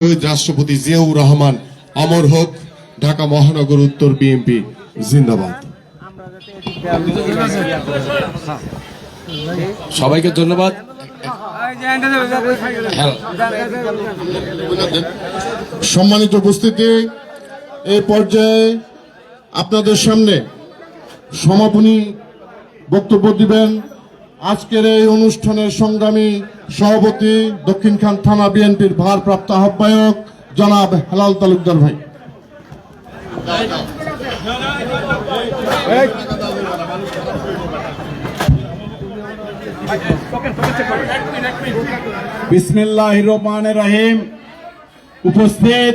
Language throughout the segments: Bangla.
শহীদ রাষ্ট্রপতি জিয়াউর রহমান অমর হোক ঢাকা মহানগর উত্তর বিএনপি জিন্দাবাদ। সবাইকে ধন্যবাদ। সম্মানিত উপস্থিতি এই পর্যায়ে আপনাদের সামনে সমাপনী বক্তব্য দিবেন আজকের এই অনুষ্ঠানের সংগ্রামী সভাপতি দক্ষিণখান থানা বিএনপির ভারপ্রাপ্ত আহ্বায়ক জনাব হেলাল তালুকদার ভাই। বিসমিল্লাহ উপস্থিত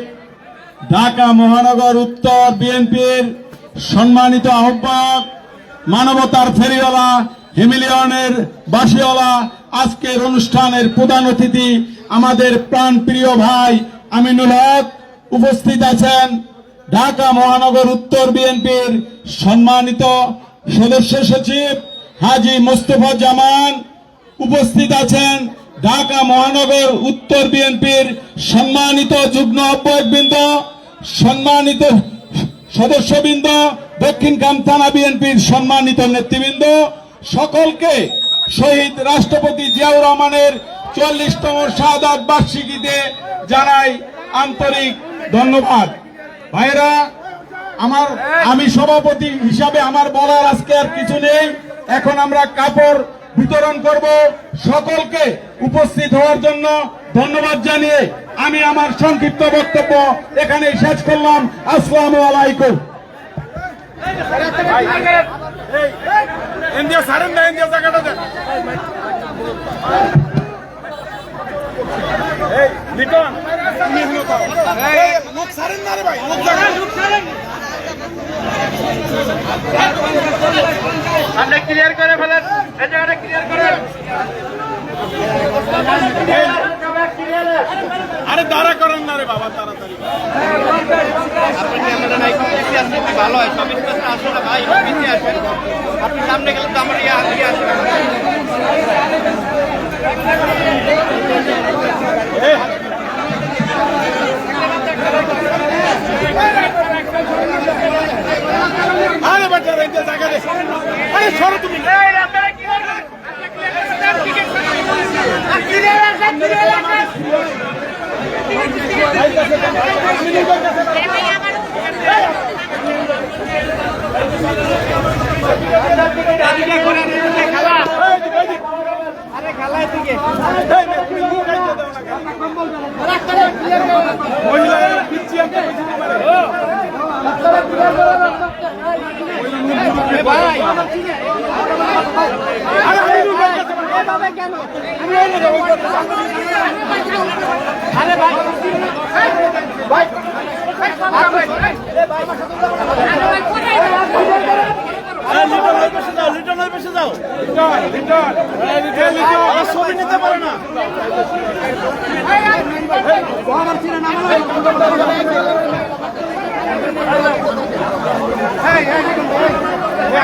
ঢাকা মহানগর উত্তর বিএনপির সম্মানিত আহ্বায়ক মানবতার ফেরিওয়ালা হিমিলিয়নের বাসিওয়ালা আজকের অনুষ্ঠানের প্রধান অতিথি আমাদের প্রাণ প্রিয় ভাই আমিনুল হক উপস্থিত আছেন ঢাকা মহানগর উত্তর বিএনপির সম্মানিত সদস্য সচিব হাজি মোস্তফা জামান উপস্থিত আছেন ঢাকা মহানগর উত্তর বিএনপির সম্মানিত যুগ্ম আহ্বায়কবৃন্দ, সম্মানিত সদস্যবৃন্দ দক্ষিণখান থানা বিএনপির সম্মানিত নেতৃবৃন্দ সকলকে শহীদ রাষ্ট্রপতি জিয়াউর রহমানের চল্লিশতম শাহাদ বার্ষিকীতে জানাই আন্তরিক ধন্যবাদ ভাইরা আমার আমি সভাপতি হিসাবে আমার বলার আজকে আর কিছু নেই এখন আমরা কাপড় বিতরণ করব সকলকে উপস্থিত হওয়ার জন্য ধন্যবাদ জানিয়ে আমি আমার সংক্ষিপ্ত বক্তব্য এখানে শেষ করলাম আসসালামু আলাইকুম সারেন না ইন্ডিয়া জায়গাটা লিটন লোক সারেন না রে ভাই লোক আপনি ক্লিয়ার করে ফেলেন এই জায়গাটা ক্লিয়ার করেন আরে দাঁড়া করেন না রে বাবা তাড়াতাড়ি কি ভালো হয়। সব স্পেস আসো না ভাই পিছিয়ে আসেন আপনি সামনে গেলে তো আমার ইয়ে আগে আসবে। না। আরে বেটা ইন্ডিয়া জায়গা দে। আরে সরো তুমি। মহিলা আরে আমি লুকাই গেছে লিটন ওই পাশে যাও লিটন ওই পাশে যাও লিটন লিটন এই লিটন লিটন আমার ছবি নিতে পারে না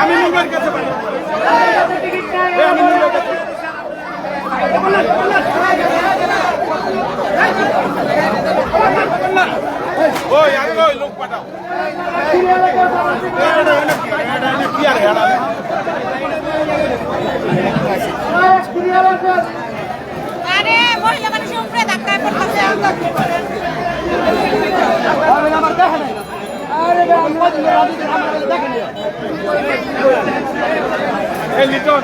আমি মুম্বাইয়ের কাছে পারি আমি মুম্বাইয়ের কাছে ওই লোক পাঠাও। এটা এটা কি এটা এটা কি আর আরে মহিলা মানুষের উপরে ধাক্কা করতেছে এই লিটন